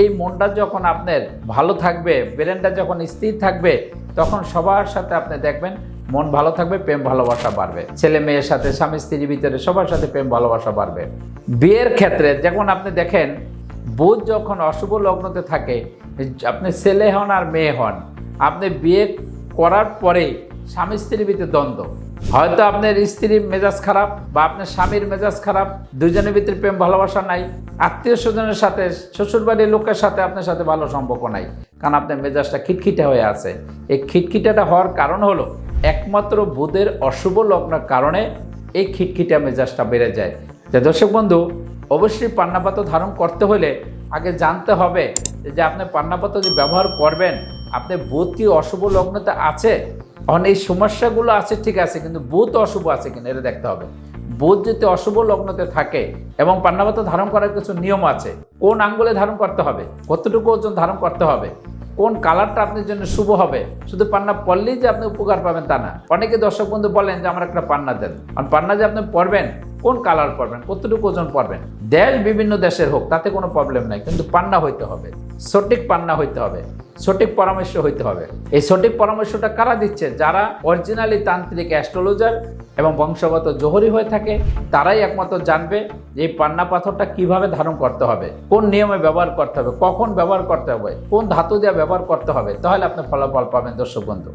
এই মনটা যখন আপনার ভালো থাকবে, ব্রেনটা যখন স্থির থাকবে, তখন সবার সাথে আপনি দেখবেন মন ভালো থাকবে, প্রেম ভালোবাসা বাড়বে। ছেলে মেয়ের সাথে, স্বামী স্ত্রীর ভিতরে সবার সাথে প্রেম ভালোবাসা বাড়বে। বিয়ের ক্ষেত্রে যখন আপনি দেখেন, বুধ যখন অশুভ লগ্নতে থাকে, আপনি ছেলে হন আর মেয়ে হন, আপনি বিয়ে করার পরে স্বামী স্ত্রীর ভিতরে দ্বন্দ্ব। হয়তো আপনার স্ত্রীর মেজাজ খারাপ বা আপনার স্বামীর মেজাজ খারাপ দুজনের ভিতরে প্রেম, ভালোবাসা নাই, আত্মীয় স্বজনের সাথে, শ্বশুরবাড়ির লোকের সাথে আপনার সাথে ভালো সম্পর্ক নাই, কারণ আপনার মেজাজটা খিটখিটে হয়ে আছে। এই খিটখিটাটা হওয়ার কারণ হলো, একমাত্র বুধের অশুভ লগ্নের কারণে এই খিটখিটা মেজাজটা বেড়ে যায়। যে দর্শক বন্ধু, অবশ্যই পান্নাপাত ধারণ করতে হলে আগে জানতে হবে যে আপনি পান্নাপাত যে ব্যবহার করবেন, আপনি বুধ কি অশুভ লগ্নতে আছে? এখন এই সমস্যাগুলো আছে, ঠিক আছে, কিন্তু বুধ অশুভ আছে কিনা, এটা দেখতে হবে। বুধ যদি অশুভ লগ্নতে থাকে এবং পান্নাবত ধারণ করার কিছু নিয়ম আছে, কোন আঙ্গুলে ধারণ করতে হবে, কতটুকু ওজন ধারণ করতে হবে, কোন কালারটা আপনার জন্য শুভ হবে, শুধু পান্না পড়লেই যে আপনি উপকার পাবেন তা না। অনেকে দর্শক বন্ধু বলেন যে, আমার একটা পান্না দেন। কারণ পান্না যে আপনি পড়বেন কোন কালার পড়বেন কতটুকু ওজন পড়বেন দেশ বিভিন্ন দেশের হোক, তাতে কোনো প্রবলেম নাই, কিন্তু পান্না হইতে হবে, সঠিক পান্না হইতে হবে, সঠিক পরামর্শ হইতে হবে। এই সঠিক পরামর্শটা কারা দিচ্ছে? যারা অরিজিনালি তান্ত্রিক অ্যাস্ট্রোলজার এবং বংশগত জোহরি হয়ে থাকে, তারাই একমাত্র জানবে যে এই পান্না পাথরটা কীভাবে ধারণ করতে হবে, কোন নিয়মে ব্যবহার করতে হবে, কখন ব্যবহার করতে হবে, কোন ধাতু দিয়ে ব্যবহার করতে হবে। তাহলে আপনি ফলাফল পাবেন, দর্শক বন্ধু।